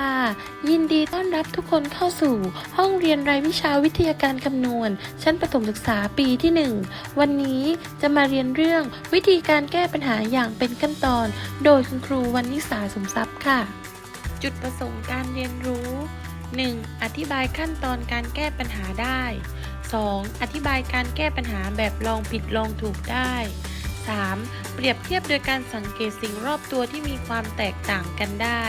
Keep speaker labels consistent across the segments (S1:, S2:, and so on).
S1: ค่ะ ยินดีต้อนรับทุกคนเข้าสู่ห้องเรียนรายวิชาวิทยาการคำนวณ ชั้นประถมศึกษาปีที่ 1 วันนี้จะมาเรียนเรื่องวิธีการแก้ปัญหาอย่างเป็นขั้นตอน โดยคุณครูวันนิสาสมทรัพย์ค่ะ จุดประสงค์การเรียนรู้ 1. อธิบายขั้นตอนการแก้ปัญหาได้ 2. อธิบายการแก้ปัญหาแบบลองผิดลองถูกได้ 3. เปรียบเทียบโดยการสังเกตสิ่งรอบตัวที่มีความแตกต่างกันได้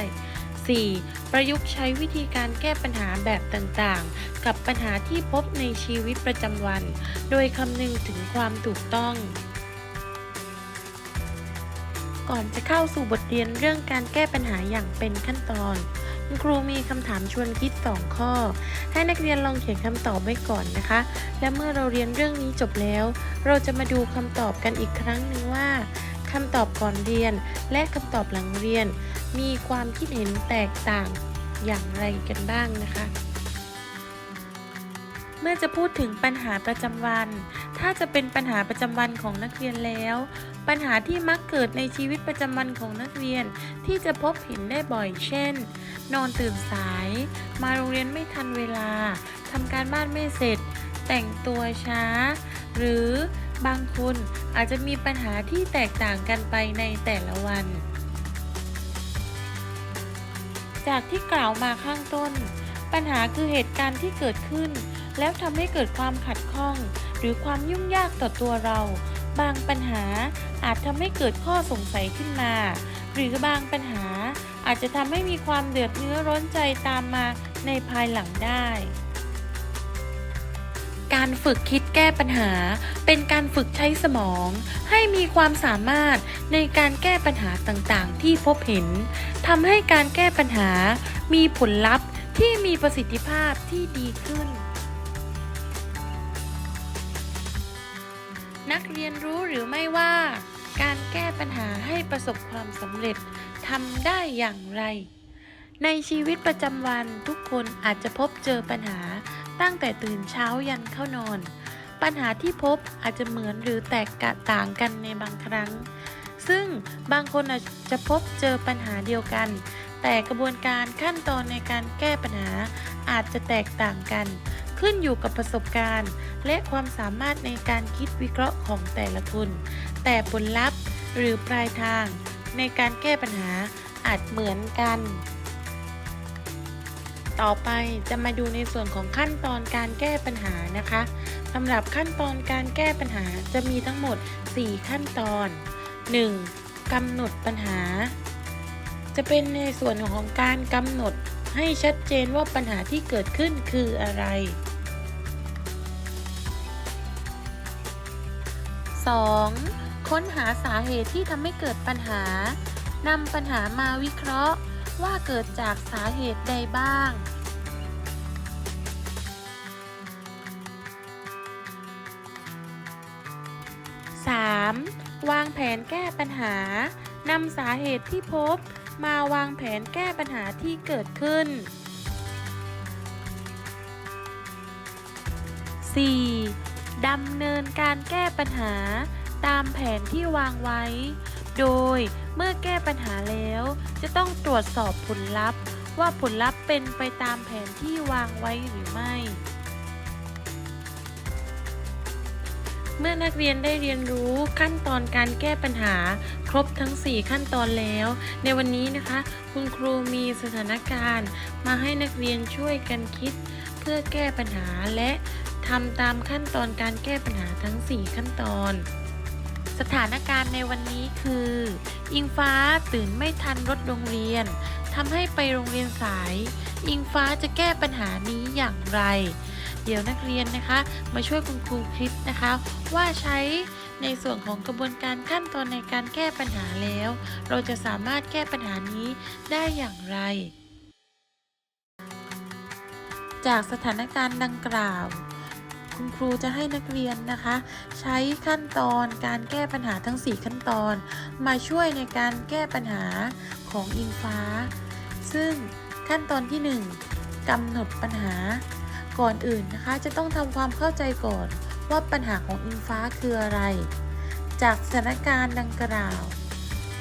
S1: 4. ประยุกต์ใช้วิธีการแก้ปัญหาแบบต่างๆ กับปัญหาที่พบในชีวิตประจำวัน โดยคำนึงถึงความถูกต้อง ก่อนจะเข้าสู่บทเรียนเรื่องการแก้ปัญหาอย่างเป็นขั้นตอน คุณครูมีคำถามชวนคิด 2 ข้อ ให้นักเรียนลองเขียนคำตอบไว้ก่อนนะคะ และเมื่อเราเรียนเรื่องนี้จบแล้ว เราจะมาดูคำตอบกันอีกครั้งหนึ่งว่าคำตอบก่อนเรียนและคำตอบหลังเรียน มีความคิดเห็นแตกต่างอย่างไรกันบ้างนะคะ เมื่อจะพูดถึงปัญหาประจำวัน ถ้าจะเป็นปัญหาประจำวันของนักเรียนแล้ว ปัญหาที่มักเกิดในชีวิตประจำวันของนักเรียนที่จะพบเห็นได้บ่อยเช่น นอนตื่นสาย มาโรงเรียนไม่ทันเวลาทำการบ้านไม่เสร็จ แต่งตัวช้า หรือบางคนอาจจะมีปัญหาที่แตกต่างกันไปในแต่ละวัน จากที่กล่าวมาข้างต้น ปัญหาคือเหตุการณ์ที่เกิดขึ้น แล้วทำให้เกิดความขัดข้อง หรือความยุ่งยากต่อตัวเรา บางปัญหาอาจทำให้เกิดข้อสงสัยขึ้นมา หรือบางปัญหาอาจจะทำให้มีความเดือดเนื้อร้อนใจตามมาในภายหลังได้ การฝึกคิดแก้ปัญหา เป็นการฝึกใช้สมอง ให้มีความสามารถในการแก้ปัญหาต่างๆ ที่พบเห็นทำให้การแก้ปัญหา มีผลลัพธ์ที่มีประสิทธิภาพที่ดีขึ้น นักเรียนรู้หรือไม่ว่า การแก้ปัญหาให้ประสบความสำเร็จทำได้อย่างไร ในชีวิตประจำวันทุกคนอาจจะพบเจอปัญหา ตั้งแต่ตื่นเช้ายันเข้านอน ปัญหาที่พบอาจจะเหมือนหรือแตกต่างกันในบางครั้ง ซึ่งบางคนอาจจะพบเจอปัญหาเดียวกัน แต่กระบวนการขั้นตอนในการแก้ปัญหาอาจจะแตกต่างกัน ขึ้นอยู่กับประสบการณ์ และความสามารถในการคิดวิเคราะห์ของแต่ละคน แต่ผลลัพธ์หรือปลายทางในการแก้ปัญหาอาจเหมือนกัน ต่อไปจะมาดูในส่วนของขั้นตอนการแก้ปัญหานะคะสำหรับขั้นตอนการแก้ปัญหาจะมีทั้งหมด 4 ขั้นตอน 1. กำหนดปัญหา จะเป็นในส่วนของการกำหนดให้ชัดเจนว่าปัญหาที่เกิดขึ้นคืออะไร 2. ค้นหาสาเหตุที่ทำให้เกิดปัญหานำปัญหามาวิเคราะห์ว่าเกิดจากสาเหตุใดบ้าง 3. วางแผนแก้ปัญหานำสาเหตุที่พบ มาวางแผนแก้ปัญหาที่เกิดขึ้น 4. ดำเนินการแก้ปัญหา ตามแผนที่วางไว้ โดยเมื่อแก้ปัญหาแล้ว จะต้องตรวจสอบผลลัพธ์ ว่าผลลัพธ์เป็นไปตามแผนที่วางไว้หรือไม่ เมื่อนักเรียนได้เรียนรู้ขั้นตอนการแก้ปัญหา ครบทั้ง 4 ขั้นตอนแล้ว ในวันนี้นะคะ คุณครูมีสถานการณ์ มาให้นักเรียนช่วยกันคิด เพื่อแก้ปัญหาและทำตามขั้นตอนการแก้ปัญหาทั้ง 4 ขั้นตอน สถานการณ์ในวันนี้คือ อิงฟ้าตื่นไม่ทันรถโรงเรียนทำให้ไปโรงเรียนสาย อิงฟ้าจะแก้ปัญหานี้อย่างไร เดี๋ยวนักเรียนนะคะ มาช่วยคุณครูคิดนะคะ ว่าใช้ในส่วนของกระบวนการขั้นตอนในการแก้ปัญหาแล้ว เราจะสามารถแก้ปัญหานี้ได้อย่างไร จากสถานการณ์ดังกล่าว คุณครูจะให้นักเรียนนะคะ ใช้ขั้นตอนการแก้ปัญหาทั้ง 4 ขั้นตอน มาช่วยในการแก้ปัญหาของอิงฟ้า ซึ่งขั้นตอนที่ 1กำหนดปัญหา ก่อนอื่นนะคะจะต้องทำความเข้าใจก่อนว่าปัญหาของอิงฟ้าคืออะไร จากสถานการณ์ดังกล่าว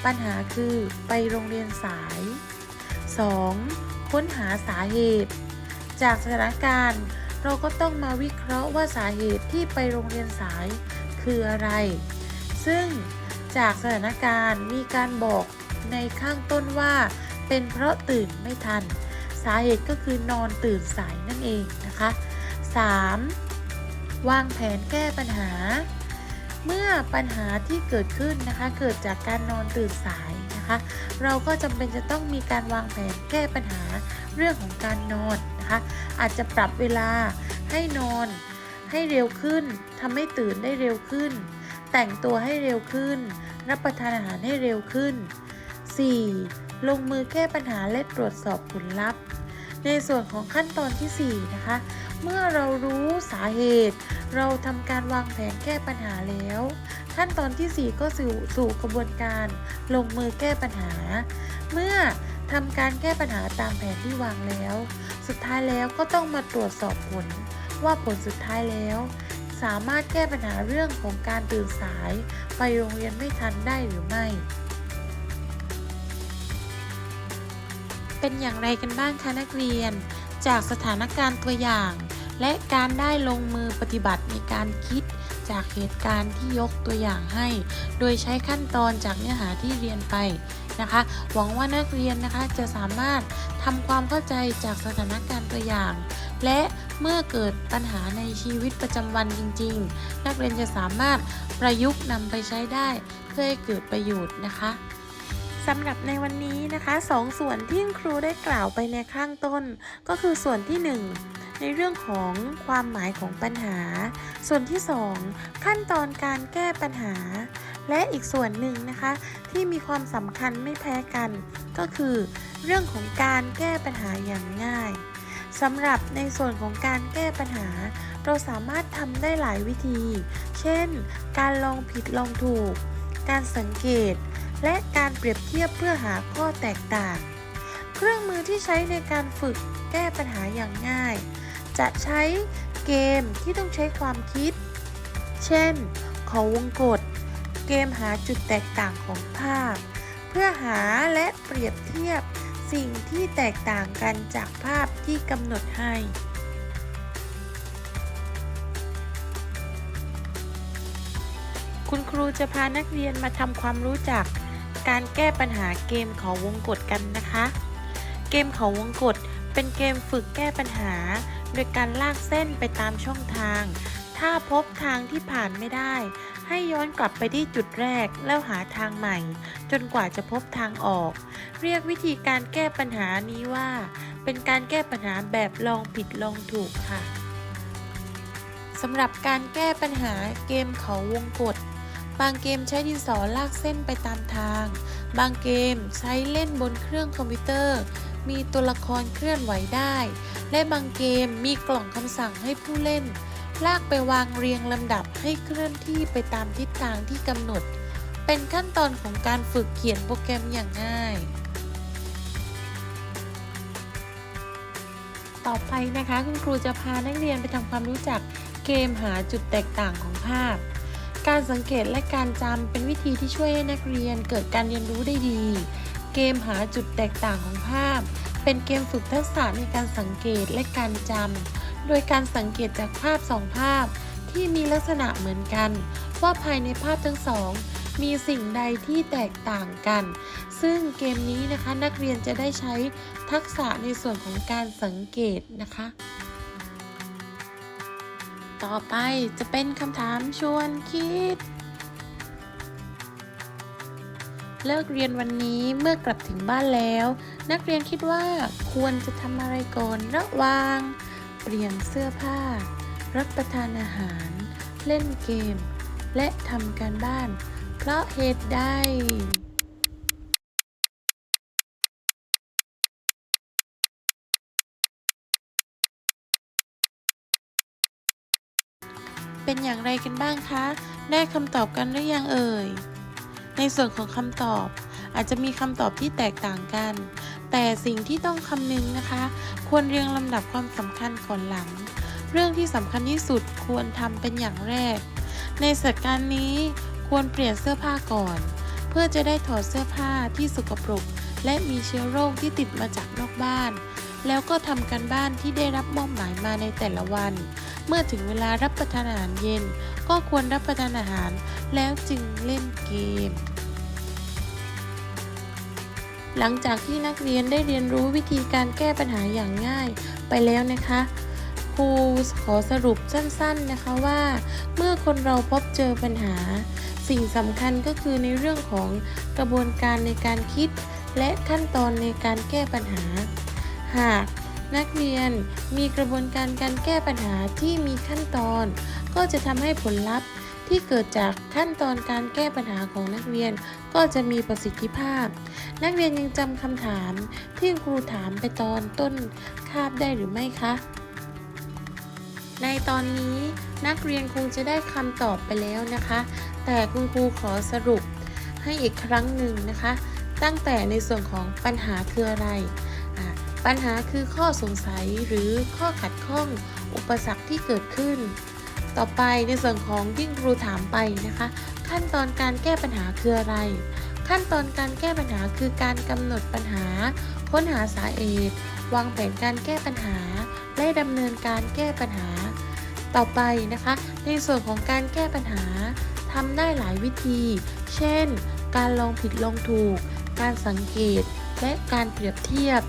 S1: ปัญหาคือไปโรงเรียนสาย 2. ค้นหาสาเหตุ จากสถานการณ์เราก็ต้องมาวิเคราะห์ว่าสาเหตุที่ไปโรงเรียนสายคืออะไร ซึ่งจากสถานการณ์มีการบอกในข้างต้นว่า เป็นเพราะตื่นไม่ทัน สาเหตุก็คือนอนตื่นสายนั่นเอง นะคะ 3. วางแผนแก้ปัญหา เมื่อปัญหาที่เกิดขึ้นนะคะ เกิดจากการนอนตื่นสายนะคะ เราก็จำเป็นจะต้องมีการวางแผนแก้ปัญหาเรื่องของการนอนนะคะ อาจจะปรับเวลาให้นอนให้เร็วขึ้นทำให้ตื่นได้เร็วขึ้น แต่งตัวให้เร็วขึ้น รับประทานอาหารให้เร็วขึ้น 4. ลงมือแก้ปัญหาและตรวจสอบผลลัพธ์ ในส่วนของขั้นตอนที่ 4 นะคะ เมื่อเรารู้สาเหตุ เราทำการวางแผนแก้ปัญหาแล้ว ขั้นตอนที่ 4 ก็สู่สู่กระบวนการลงมือแก้ปัญหา เมื่อทำการแก้ปัญหาตามแผนที่วางแล้ว สุดท้ายแล้วก็ต้องมาตรวจสอบผล ว่าผลสุดท้ายแล้ว สามารถแก้ปัญหาเรื่องของการตื่นสาย ไปโรงเรียนไม่ทันได้หรือไม่ เป็นอย่างไรกันบ้างคะนักเรียน จากสถานการณ์ตัวอย่าง และการได้ลงมือปฏิบัติในการคิดจากเหตุการณ์ที่ยกตัวอย่างให้ โดยใช้ขั้นตอนจากเนื้อหาที่เรียนไปนะคะ หวังว่านักเรียนนะคะจะสามารถทำความเข้าใจจากสถานการณ์ตัวอย่าง และเมื่อเกิดปัญหาในชีวิตประจำวันจริง ๆ นักเรียนจะสามารถประยุกต์นำไปใช้ได้ เพื่อให้เกิดประโยชน์นะคะ สำหรับในวันนี้นะคะสองส่วนที่ครูได้กล่าวไปในข้างต้น ก็คือส่วนที่ 1 ในเรื่องของความหมายของปัญหา ส่วนที่ 2 ขั้นตอนการแก้ปัญหา และอีกส่วนหนึ่งนะคะ ที่มีความสำคัญไม่แพ้กัน ก็คือเรื่องของการแก้ปัญหาอย่างง่ายสำหรับในส่วนของการแก้ปัญหา เราสามารถทำได้หลายวิธี เช่น การลองผิดลองถูก การสังเกต และการเปรียบเทียบเพื่อหาข้อแตกต่าง เครื่องมือที่ใช้ในการฝึกแก้ปัญหาอย่างง่าย จะใช้เกมที่ต้องใช้ความคิด เช่น ขอวงกฏเกมหาจุดแตกต่างของภาพ เพื่อหาและเปรียบเทียบสิ่งที่แตกต่างกันจากภาพที่กำหนดให้ คุณครูจะพานักเรียนมาทำความรู้จัก การแก้ปัญหาเกมเขาวงกฏกันนะคะ เกมเขาวงกฏเป็นเกมฝึกแก้ปัญหา โดยการลากเส้นไปตามช่องทาง ถ้าพบทางที่ผ่านไม่ได้ ให้ย้อนกลับไปที่จุดแรกแล้วหาทางใหม่ จนกว่าจะพบทางออก เรียกวิธีการแก้ปัญหานี้ว่า เป็นการแก้ปัญหาแบบลองผิดลองถูกค่ะสำหรับการแก้ปัญหาเกมเขาวงกฏ บางเกมใช้ดินสอลากเส้นไปตามทาง บางเกมใช้เล่นบนเครื่องคอมพิวเตอร์ มีตัวละครเคลื่อนไหวได้ และบางเกมมีกล่องคำสั่งให้ผู้เล่น ลากไปวางเรียงลำดับให้เคลื่อนที่ไปตามทิศทางที่กำหนด เป็นขั้นตอนของการฝึกเขียนโปรแกรมอย่างง่าย ต่อไปนะคะคุณครูจะพานักเรียนไปทำความรู้จักเกมหาจุดแตกต่างของภาพ การสังเกตและการจำเป็นวิธีที่ช่วยให้นักเรียนเกิดการเรียนรู้ได้ดี เกมหาจุดแตกต่างของภาพ เป็นเกมฝึกทักษะในการสังเกตและการจำ โดยการสังเกตจากภาพสองภาพ ที่มีลักษณะเหมือนกัน ว่าภายในภาพทั้งสองมีสิ่งใดที่แตกต่างกัน ซึ่งเกมนี้นะคะนักเรียนจะได้ใช้ทักษะในส่วนของการสังเกตนะคะ ต่อไปจะเป็นคำถามชวนคิด เลิกเรียนวันนี้เมื่อกลับถึงบ้านแล้ว นักเรียนคิดว่าควรจะทำอะไรก่อนระหว่าง เปลี่ยนเสื้อผ้า รับประทานอาหาร เล่นเกม และทำการบ้าน เพราะเหตุใด เป็นอย่างไรกันบ้างคะ ได้คำตอบกันหรือยังเอ่ย ในส่วนของคำตอบ อาจจะมีคำตอบที่แตกต่างกัน แต่สิ่งที่ต้องคำนึงนะคะ ควรเรียงลำดับความสำคัญก่อนหลัง เรื่องที่สำคัญที่สุดควรทำเป็นอย่างแรก ในสถานการณ์นี้ควรเปลี่ยนเสื้อผ้าก่อน เพื่อจะได้ถอดเสื้อผ้าที่สกปรกและมีเชื้อโรคที่ติดมาจากนอกบ้าน แล้วก็ทำการบ้านที่ได้รับมอบหมายมาในแต่ละวัน เมื่อถึงเวลารับประทานอาหารเย็น ก็ควรรับประทานอาหารแล้วจึงเล่นเกม หลังจากที่นักเรียนได้เรียนรู้วิธีการแก้ปัญหาอย่างง่ายไปแล้วนะคะครูขอสรุปสั้นๆนะคะว่า เมื่อคนเราพบเจอปัญหา สิ่งสำคัญก็คือในเรื่องของกระบวนการในการคิด และขั้นตอนในการแก้ปัญหา หาก นักเรียนมีกระบวนการการแก้ปัญหาที่มีขั้นตอน ก็จะทำให้ผลลัพธ์ที่เกิดจากขั้นตอนการแก้ปัญหาของนักเรียนก็จะมีประสิทธิภาพ นักเรียนยังจำคำถามที่ครูถามไปตอนต้นคาบได้หรือไม่คะ ในตอนนี้นักเรียนคงจะได้คำตอบไปแล้วนะคะ แต่คุณครูขอสรุปให้อีกครั้งหนึ่งนะคะ ตั้งแต่ในส่วนของปัญหาคืออะไร ปัญหาคือข้อสงสัยหรือข้อขัดข้องอุปสรรคที่เกิดขึ้น ต่อไปในส่วนของที่ครูถามไปนะคะ ขั้นตอนการแก้ปัญหาคืออะไร ขั้นตอนการแก้ปัญหาคือการกำหนดปัญหา ค้นหาสาเหตุ วางแผนการแก้ปัญหา และดำเนินการแก้ปัญหา ต่อไปนะคะ ในส่วนของการแก้ปัญหาทำได้หลายวิธี เช่น การลองผิดลองถูก การสังเกต และการเปรียบเทียบ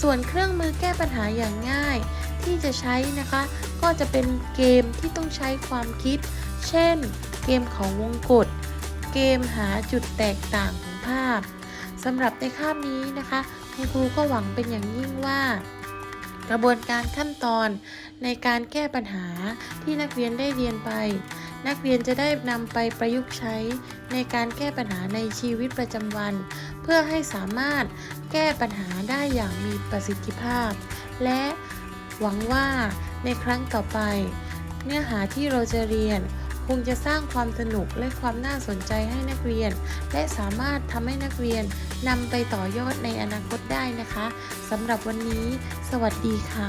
S1: ส่วนเครื่องมือแก้ปัญหาอย่างง่าย ที่จะใช้นะคะ ก็จะเป็นเกมที่ต้องใช้ความคิด เช่น เกมของวงกฏเกมหาจุดแตกต่างของภาพสำหรับในคาบนี้นะคะคุณครูก็หวังเป็นอย่างยิ่งว่า กระบวนการขั้นตอนในการแก้ปัญหาที่นักเรียนได้เรียนไป นักเรียนจะได้นำไปประยุกต์ใช้ในการแก้ปัญหาในชีวิตประจำวัน เพื่อให้สามารถแก้ปัญหาได้อย่างมีประสิทธิภาพ และหวังว่าในครั้งต่อไป เนื้อหาที่เราจะเรียนคงจะสร้างความสนุกและความน่าสนใจให้นักเรียน และสามารถทำให้นักเรียนนำไปต่อยอดในอนาคตได้นะคะสำหรับวันนี้ สวัสดีค่ะ